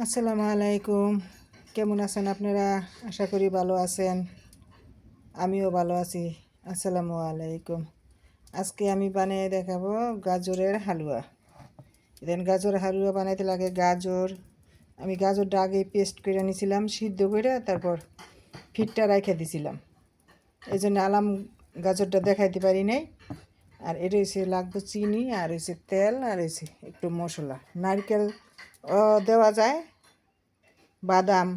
আসসালামু আলাইকুম। কেমন আছেন আপনারা? আশা করি ভালো আছেন। আমিও ভালো আছি। আসসালামু আলাইকুম। আজকে আমি বানিয়ে দেখাবো গাজরের হালুয়া। দেন গাজর হালুয়া বানাইতে লাগে গাজর। আমি গাজরটা আগে পেস্ট করে নিয়েছিলাম সিদ্ধ করে তারপর ফিটটা রাখে দিছিলাম। এই জন্য আলাম গাজরটা দেখাইতে পারি নাই। আর এটা হচ্ছে লাগবে চিনি, আর হচ্ছে তেল, আর হচ্ছে একটু মশলা। নারকেল দেওয়া যায়? বাদাম,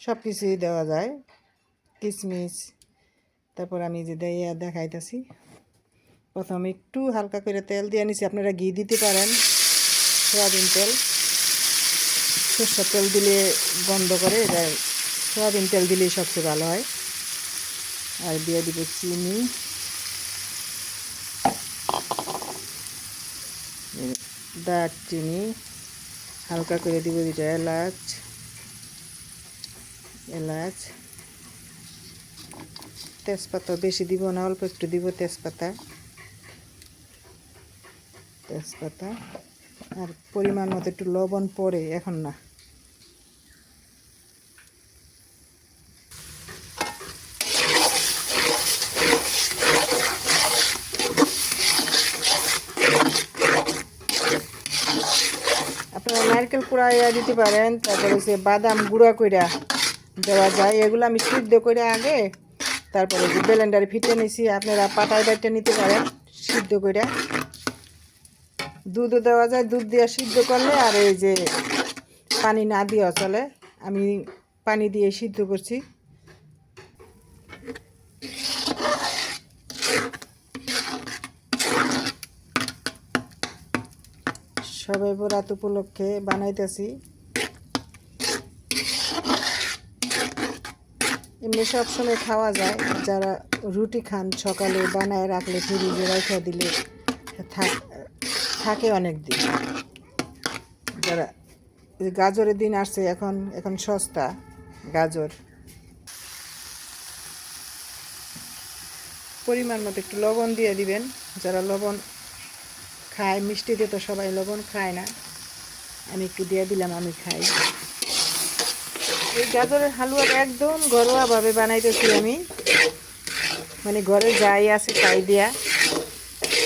সব কিছুই দেওয়া যায়। কিশমিশ তারপর আমি যে দেয়া দেখাইতেছি। প্রথমে একটু হালকা করে তেল দিয়ে নিছি। আপনারা ঘি দিতে পারেন, সয়াবিন তেল। সরষের তেল দিলে বন্ধ করে এটা সয়াবিন তেল দিলেই সবচেয়ে ভালো হয়। আর দিয়ে দিব চিনি। দারচিনি। হালকা করে দিব দুটা এলাচ। এলাচ। তেজপাতা বেশি দিব না, অল্প একটু দিব তেজপাতা। তেজপাতা। আর পরিমাণ মতো একটু লবণ পরে এখন না আপনারা নারকেল কুড়াইয়া দিতে পারেন, তারপরে হচ্ছে বাদাম গুঁড়া কইরা দেওয়া যায়। এগুলো আমি সিদ্ধ করে আগে, তারপরে ব্লেন্ডারে ফিটে নিছি। আপনারা পাটায় বাইটে নিতে পারেন, সিদ্ধ করে দুধও দেওয়া যায়, দুধ দিয়ে সিদ্ধ করলে আর এই যে পানি না দেওয়া চলে। আমি পানি দিয়ে সিদ্ধ করছি। সবাই বরাত উপলক্ষে বানাইতেছি। এমনি সবসময় খাওয়া যায়। যারা রুটি খান সকালে বানায় রাখলে ফ্রিজে রেখে দিলে থাকে অনেক দিন যারা গাজরের দিন আসছে এখন এখন সস্তা গাজর। পরিমাণ মতো একটু লবণ দিয়ে দিবেন। যারা লবণ খায় মিষ্টিতে তো সবাই লবণ খায় না। আমি একটু দিয়ে দিলাম, আমি খাই। এই গাজরের হালুয়াটা একদম ঘরোয়াভাবে বানাইতেছি আমি। মানে ঘরে যাই আছে তাই দিয়া।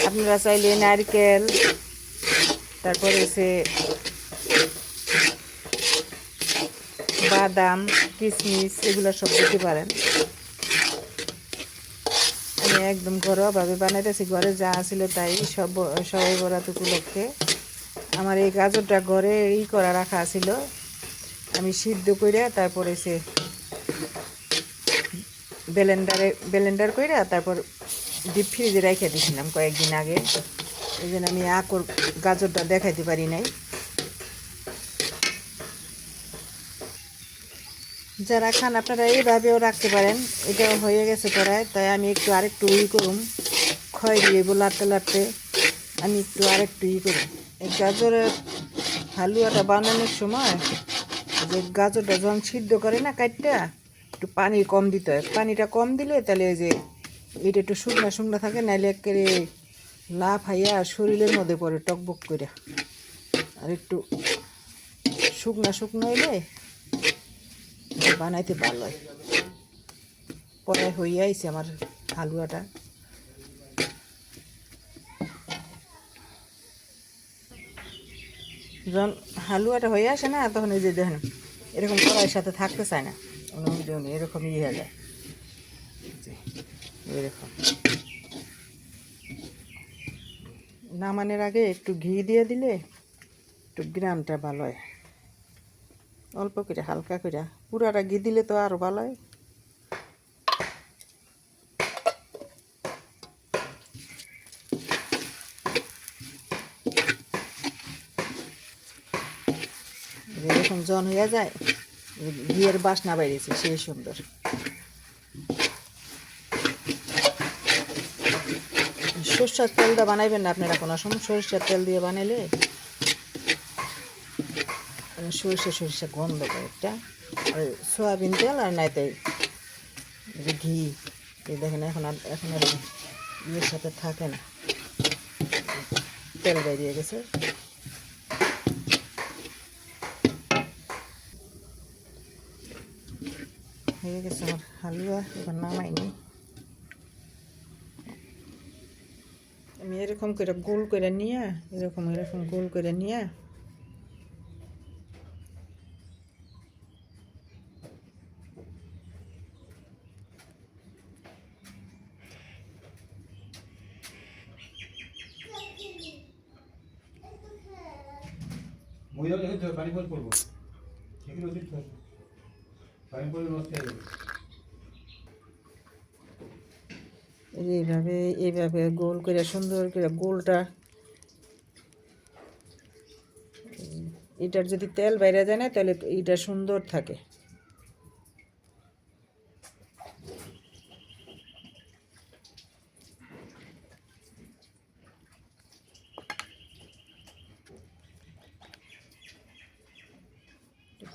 আপনারা চাইলে নারকেল, তারপরে সে বাদাম কিশমিশ এগুলো সব দিতে পারেন। আমি একদম ঘরোয়াভাবে বানাইতেছি। ঘরে যা ছিল তাই সব সবাই বরাত উপলক্ষে আমার এই গাজরটা ঘরে ই করা রাখা ছিল। আমি সিদ্ধ করে তারপরে সে ব্লেন্ডারে, ব্লেন্ডার করে তারপর ডিপ ফ্রিজে রেখে দিয়েছিলাম কয়েকদিন আগে। এই জন্য আমি আকর গাজরটা দেখাইতে পারি নাই। যারা খান, আপনারা এইভাবেও রাখতে পারেন। এটা হয়ে গেছে প্রায়, তাই আমি একটু আরেকটু ই করুম ক্ষয় দিয়ে লাড়তে লাড়তে আমি একটু আরেকটু ই করুম এই গাজরের হালুয়াটা বানানোর সময় যে গাজরটা যখন সিদ্ধ করে না কাটটা একটু পানি কম দিতে হয়। পানিটা কম দিলে তাহলে যে এটা একটু শুকনো শুকনো থাকে, নাইলে একেবারে লাভ হাইয়া শরীরের মধ্যে পড়ে টকবক করে। আর একটু শুকনা শুকনো হইলে বানাইতে ভালো পরে হয়ে আইছে আমার হালুয়াটা। যখন হালুয়াটা হয়ে আসে না, তখন এই যে দেখেন, এরকম কড়াইয়ের সাথে থাকতে চায় না। অনুমোদন এরকম ইয়ে হয়ে যায়। এরকম। নামানোর আগে একটু ঘি দিয়ে দিলে একটু গ্রামটা ভালো হয়। অল্প করে হালকা করে পুরাটা ঘি দিলে তো আরও ভালো হয়। এরকম জন হইয়া যায়, ঘিয়ের বাসনা বাইরেছে, সেই সুন্দর। সরষের তেলটা বানাইবেন না আপনারা কোনো সময়? সরিষার তেল দিয়ে বানাইলে? সরষে সরষে গন্ধ একটা আর সয়াবিন তেল আর নাই তাই ঘি দেখেন এখন আর এখন আর ইয়ের সাথে থাকে না। তেল বেরিয়ে গেছে। হয়ে গেছে আমার হালুয়া, এবার নামাইনি আমি এরকম করে গোল করে নিয়ে, এরকম এরকম গোল করে নিয়ে এইভাবে এইভাবে গোল করে, সুন্দর করে গোলটা। এটার যদি তেল বাইরে যায় না, তাহলে এটা সুন্দর থাকে।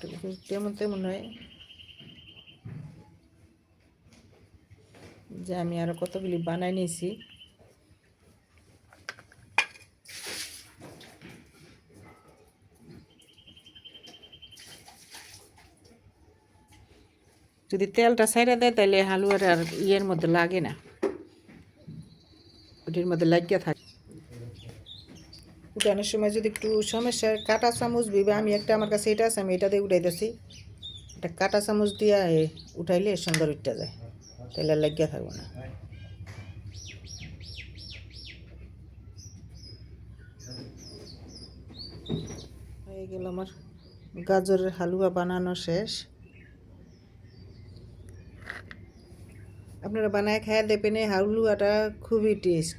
একটু তেমন তেমন নয় যে আমি আরও কতগুলি বানাই নিয়েছি যদি তেলটা সাইডে দেয় তাহলে হালুয়ার আর ইয়ের মধ্যে লাগে না ওটির মধ্যে লাগিয়ে থাকে উঠানোর সময় যদি একটু সমস্যা কাঁটা চামচ বিবে আমি একটা আমার কাছে এটা আছে, আমি এটা দিয়ে উঠাই উঠাইতেছি এটা কাঁটা চামচ দিয়ে উঠাইলে সুন্দর উঠতে যায়। তাহলে লাগিয়ে থাকব না। হয়ে গেল আমার গাজরের হালুয়া বানানো শেষ। আপনারা বানায় খায় দেখবেন এই হালুয়াটা খুবই টেস্ট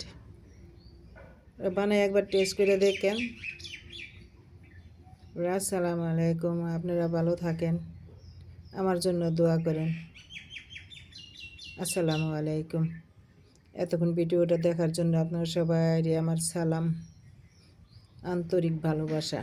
বানায় একবার টেস্ট করে দেখেন। আসসালামু আলাইকুম, আপনারা ভালো থাকেন, আমার জন্য দোয়া করেন। আসসালামু আলাইকুম। এতক্ষণ ভিডিওটা দেখার জন্য আপনার সবাই আমার সালাম, আন্তরিক ভালোবাসা।